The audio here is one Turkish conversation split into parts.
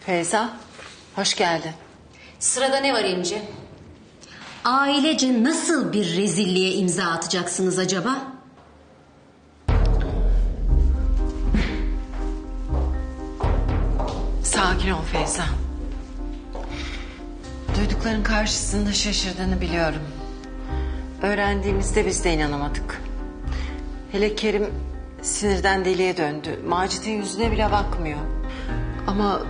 Feyza, hoş geldin. Sırada ne var İnci? Ailece nasıl bir rezilliğe imza atacaksınız acaba? Sakin ol Feyza. Duydukların karşısında şaşırdığını biliyorum. Öğrendiğimizde biz de inanamadık. Hele Kerim sinirden deliye döndü. Macit'in yüzüne bile bakmıyor. Ama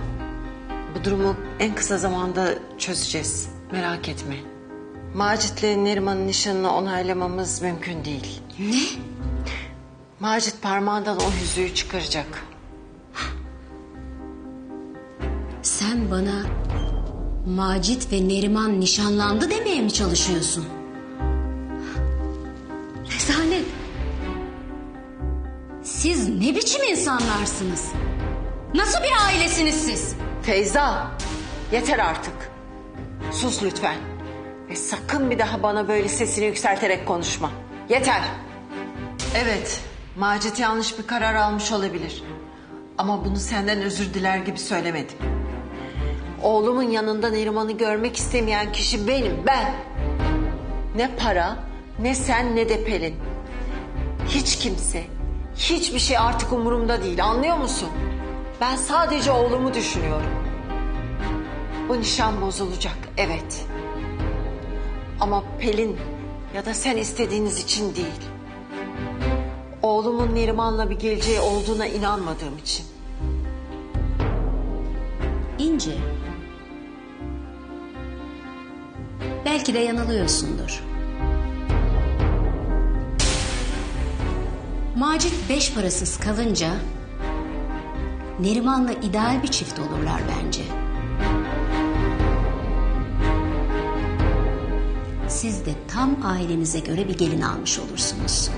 bu durumu en kısa zamanda çözeceğiz. Merak etme. Macit'le Neriman'ın nişanını onaylamamız mümkün değil. Ne? Macit parmağından o yüzüğü çıkaracak. Sen bana Macit ve Neriman nişanlandı demeye mi çalışıyorsun? Rezalet. Siz ne biçim insanlarsınız? Nasıl bir ailesiniz siz? Feyza, yeter artık. Sus lütfen. Ve sakın bir daha bana böyle sesini yükselterek konuşma. Yeter. Evet, Macit yanlış bir karar almış olabilir. Ama bunu senden özür diler gibi söylemedim. Oğlumun yanında Neriman'ı görmek istemeyen kişi benim, ben. Ne para, ne sen ne de Pelin. Hiç kimse, hiçbir şey artık umurumda değil, anlıyor musun? Ben sadece oğlumu düşünüyorum. Bu nişan bozulacak, evet. Ama Pelin ya da sen istediğiniz için değil. Oğlumun Neriman'la bir geleceği olduğuna inanmadığım için. İnci. Belki de yanılıyorsundur. Macit beş parasız kalınca Neriman'la ideal bir çift olurlar bence. Siz de tam ailenize göre bir gelin almış olursunuz.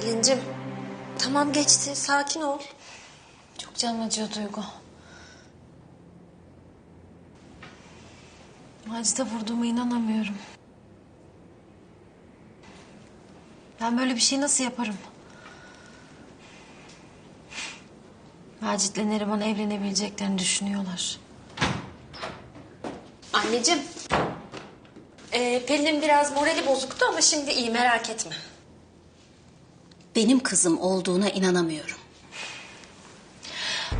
Pelincim tamam geçti sakin ol. Çok canım acıyor Duygu. Macit'e vurduğuma inanamıyorum. Ben böyle bir şey nasıl yaparım? Macit'le Neriman evlenebileceklerini düşünüyorlar. Anneciğim. Ee, Pelin'in biraz morali bozuktu ama şimdi iyi merak etme. Benim kızım olduğuna inanamıyorum.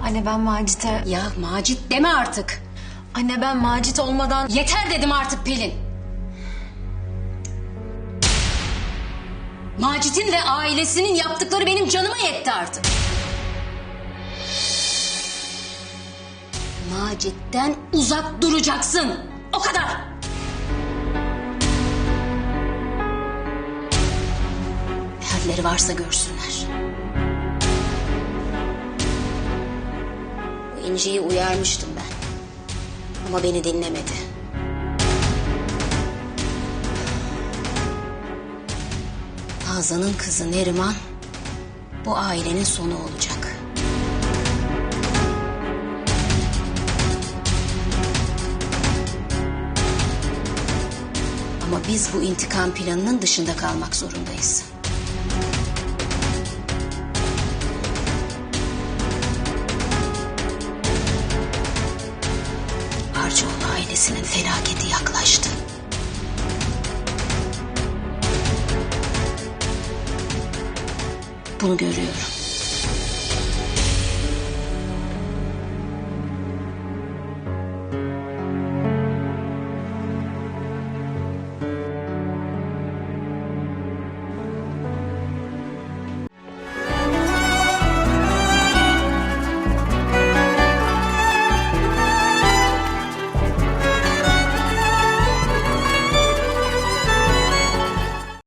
Anne ben Macit'e... Ya Macit deme artık. Anne ben Macit olmadan... Yeter dedim artık Pelin. Macit'in ve ailesinin yaptıkları benim canıma yetti artık. Macit'ten uzak duracaksın. O kadar. Ne halleri varsa görsünler. Bu İnci'yi uyarmıştım ben. Ama beni dinlemedi. Hazan'ın kızı Neriman bu ailenin sonu olacak. Ama biz bu intikam planının dışında kalmak zorundayız. Ailesinin felaketi yaklaştı. Bunu görüyorum.